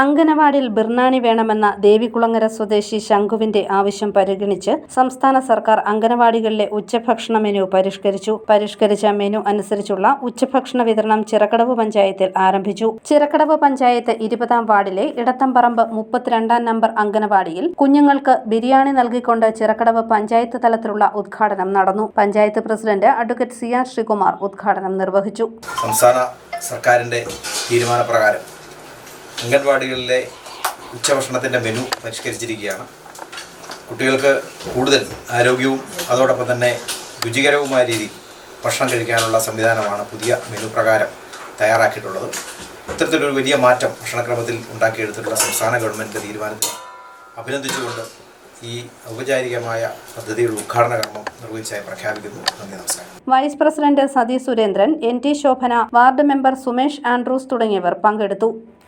അങ്കനവാടിയിൽ ബിർണാണി വേണമെന്ന ദേവികുളങ്ങര സ്വദേശി ശംഖുവിന്റെ ആവശ്യം പരിഗണിച്ച് സംസ്ഥാന സർക്കാർ അങ്കനവാടികളിലെ ഉച്ചഭക്ഷണ മെനു പരിഷ്കരിച്ചു. പരിഷ്കരിച്ച മെനു അനുസരിച്ചുള്ള ഉച്ചഭക്ഷണ വിതരണം ചിറക്കടവ് പഞ്ചായത്തിൽ ആരംഭിച്ചു. ചിറക്കടവ് പഞ്ചായത്ത് ഇരുപതാം വാർഡിലെ ഇടത്തംപറമ്പ് മുപ്പത്തിരണ്ടാം നമ്പർ അങ്കനവാടിയിൽ കുഞ്ഞുങ്ങൾക്ക് ബിരിയാണി നൽകിക്കൊണ്ട് ചിറക്കടവ് പഞ്ചായത്ത് തലത്തിലുള്ള ഉദ്ഘാടനം നടന്നു. Panchayat president advocate C R Sreekumar ഉദ്ഘാടനം നിർവഹിച്ചു. സംസ്ഥാന സർക്കാരിന്റെ തീരുമാനപ്രകാരം അംഗൻവാടികളിലെ ഉച്ചഭക്ഷണത്തിന്റെ മെനു പരിഷ്കരിച്ചിരിക്കുകയാണ്. കുട്ടികൾക്ക് കൂടുതൽ ആരോഗ്യവും അതോടൊപ്പം തന്നെ രുചികരവുമായ രീതിയിൽ ഭക്ഷണം കഴിക്കാനുള്ള സംവിധാനമാണ് പുതിയ മെനു പ്രകാരം തയ്യാറാക്കിയിട്ടുള്ളത്. ഇത്തരത്തിലൊരു വലിയ മാറ്റം ഭക്ഷണക്രമത്തിൽ ഉണ്ടാക്കിയെടുത്തിട്ടുള്ള സംസ്ഥാന ഗവൺമെന്റ് തീരുമാനത്തെ അഭിനന്ദിച്ചുകൊണ്ട് ഈ ഔപചാരികമായ പദ്ധതിയുടെ ഉദ്ഘാടന കർമ്മം നിർവഹിച്ചായി പ്രഖ്യാപിക്കുന്നു. നന്ദി നമസ്കാരം. Vice president Sathi Surendran N T Shobhana ward member Sumesh Andrews തുടങ്ങിയവർ പങ്കെടുത്തു.